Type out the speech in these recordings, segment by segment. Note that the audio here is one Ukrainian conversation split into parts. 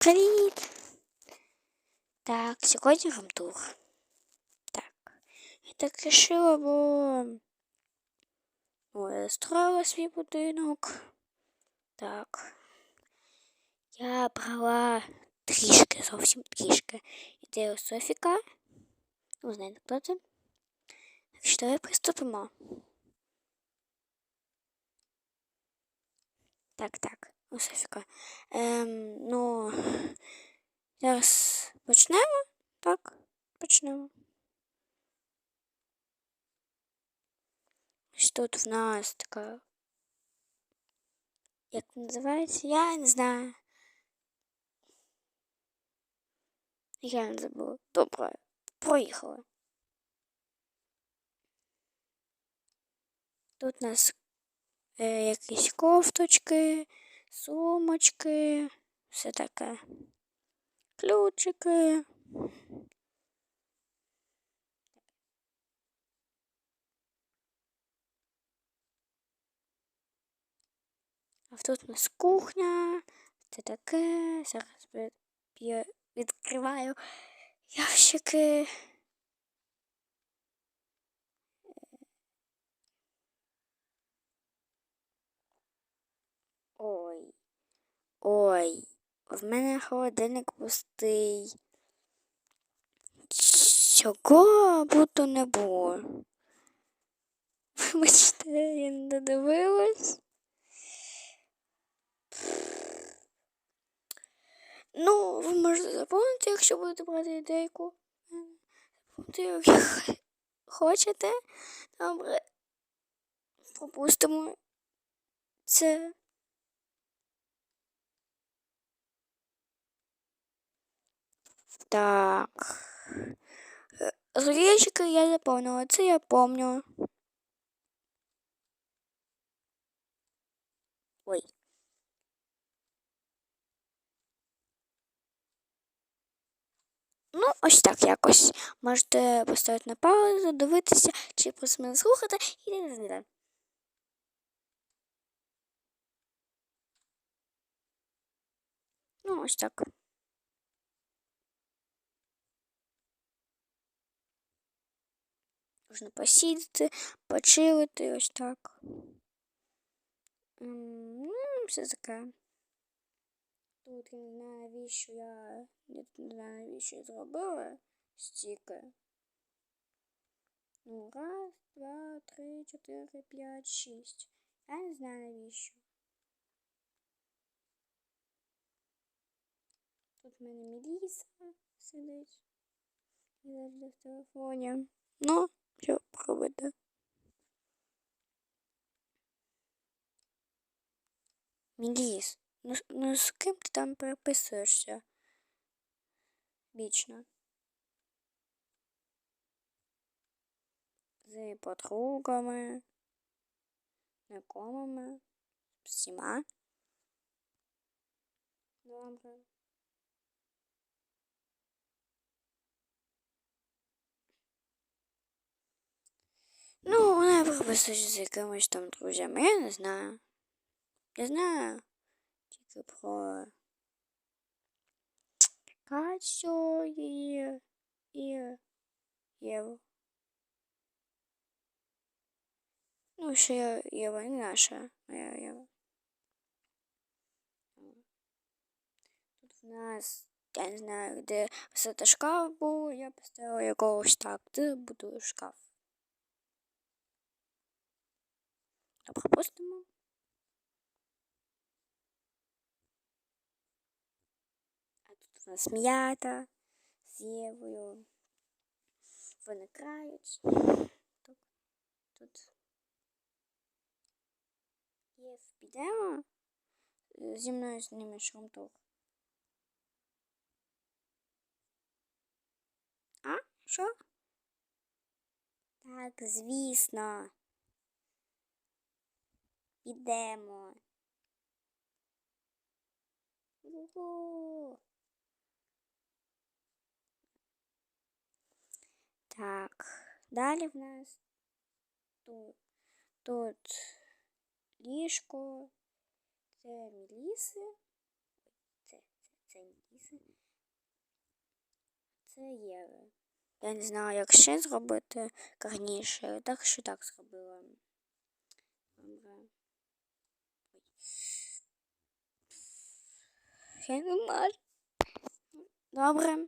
Привіт! Так, сьогодні рамтур. Так. Я так рішила, бо Ой, я строїла свій будинок. Так. Я брала трішки, зовсім трішки. Ідею Софіка. Ви знаєте, хто це? Так що давай приступимо. Так, так, У Софіка. Ем, ну, зараз почнемо? Так, почнемо. Ось тут в нас така. Як називається? Я не знаю. Я не забула. Добре, проїхали. Тут у нас е, якісь кофточки, сумочки, все таке. Ключики. А тут у нас кухня. Це таке. Зараз відкриваю ящики. Ой. Ой. В мене холодильник пустий. Чого будто не було? Вибачте, я не додивилась. Ну, ви можете заповнити, якщо будете брати ідейку. Як хочете. Добре. Пропустимо це. Так. Зрічки я заповнила, це я помню. Ой. Ну, ось так якось. Можете поставити на паузу, дивитися, чи мене слухати і не знати. Ну, ось так. Можна посидіти, почилити, ось так. М, Ну, все таке. Тут я не знаю, навіщо я не не знаю, навіщо я зробила стільки. Ну, раз, два, три, чотири, п'ять, шість. Я не знаю навіщо. Тут в мене Меліса сидить. І завжди в телефоні. Ну, що пробуйте. Меліс, ну, с- ну з ким ти там переписуєшся? Вічно. З подругами, знайомими, всіма. Добре. Ну, переписується з якимось там друзями, я не знаю. Я знаю тільки про Катю і, і Єву. Ну, ще Єва, не наша, моя Єва. Тут в нас, я не знаю, де висота шкаф був, я поставила якогось так, де буду шкаф. А пропустимо. А тут у нас м'ята з Євою. Вони крають. Тут, тут. Єв, підемо. Зі мною знімеш румтур. А? Що? Так, звісно. Підемо. Так, далі в нас тут, тут ліжко, це Меліси. Це, це, це Меліси. це, Єва. Я не знаю, як ще зробити гарніше, так що так зробила. Добре. Можу. Добре.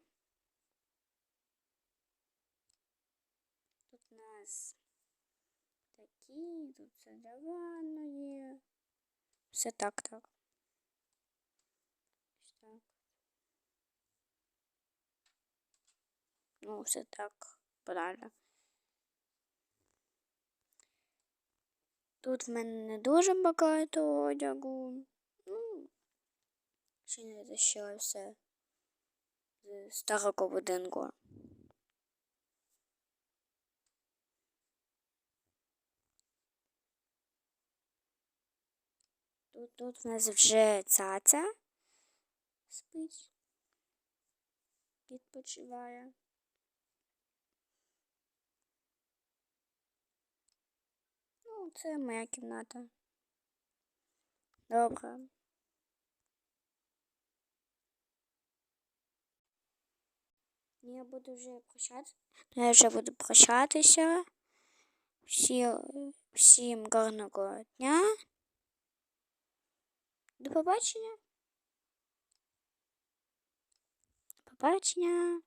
Тут у нас такі, тут все дивано є. Все так, так. Так. Ну, все так, правильно. Тут в мене не дуже багато одягу. Ну, ще не зашила все з старого будинку. Тут, тут в нас вже цаця спить, відпочиває. Ну, це моя кімната. Добре. Ну, Я буду вже прощатися. Я вже буду прощатися. Всі, всім гарного дня. До побачення. До побачення.